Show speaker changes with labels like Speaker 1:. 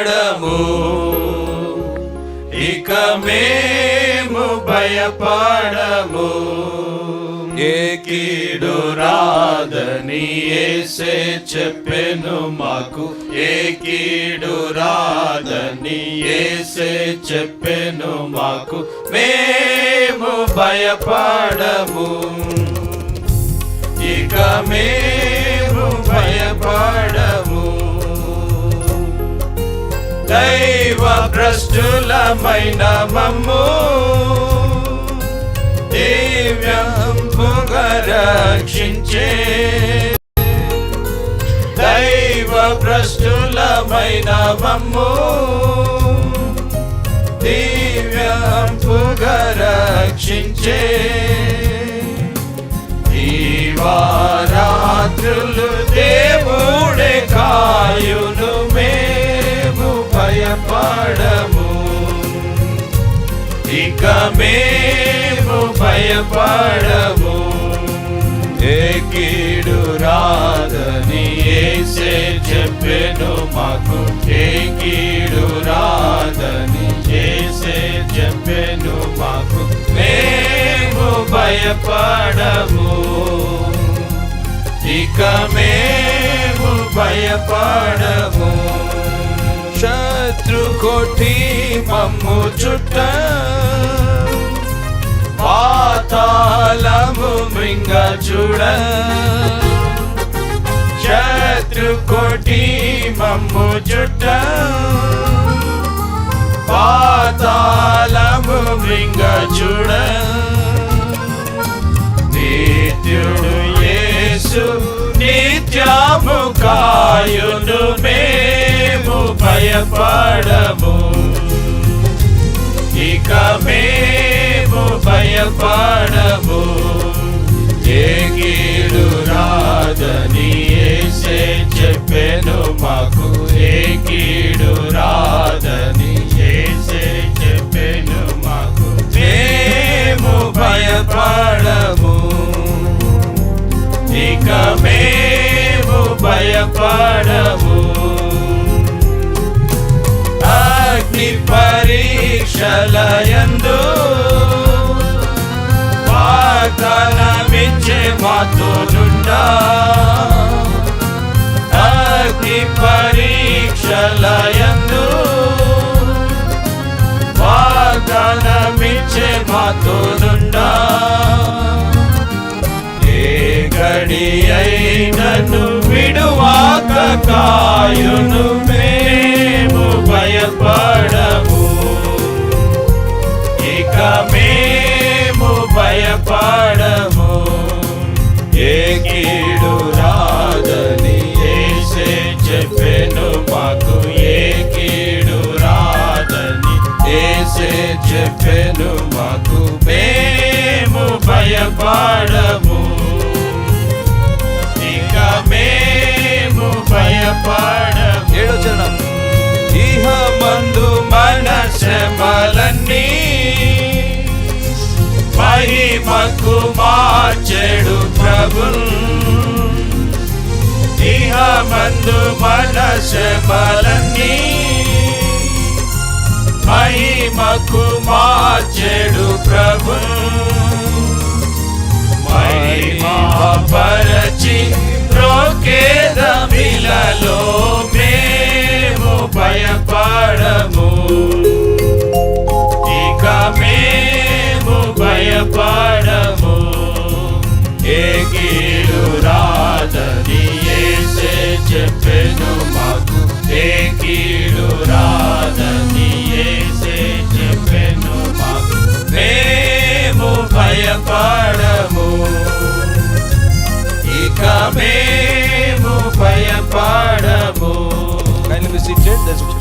Speaker 1: భయపడము ఇక మేము భయపడము. ఏ కీడు రాదని ఏసే చెప్పెను మాకు. ఏ కీడు రాదని ఏసే చెప్పెను మాకు. మేము భయపడము. దేవ భ్రష్టులమైన మమ్ము. దివ్యంపుగా రక్షించే దైవ భ్రష్టులమైన మమ్ము. దివ్యంపుగా రక్షించే దీవారాత్రులు దేవ ఇక మేము భయపడము. ఏ కీడు రాదని ఏసే చెప్పెను మాకు. ఏ కీడు రాదని చేసే చెప్పెను మాకు. మేము భయపడము. ఇక మేము భయపడము. శత్రు కోటి మమ్ము చుట్ట ఇంకా చూడ శత్రు కోటి మమ్ము చుట్ట పాతాళము మృంగ చూడ నిత్యుడు యేసు నిత్యము కాయును మేము భయపడము. ఇక మేము భయపడము. భయపడము అగ్ని పరీక్షలయందు వాగ్దానమిచ్చే మాతోనుండా అగ్ని పరీక్షలయందు వాగ్దానమిచ్చే మాతోనుండా ఏ గడియైనను భయపడము. ఏ కీడు రాదని ఏసే చెప్పెను మాకు. ఏ కీడు రాదని ఏసే చెప్పెను మాకు. మేము భయపడము. ఇక మేము భయపడము. ఏడో చరణం. ఇహ మందు మన ప్రభు ఇహ మందు మన శ్రమలన్నీ మహిమకు మార్చెడు ప్రభు మహిమా పరచి రోకే చెప్పెను మాకు ఏ కీడు రాదని ఏసే చెప్పెను మాకు. మేము భయపడము. ఇక మేము భయపడము Kind of
Speaker 2: a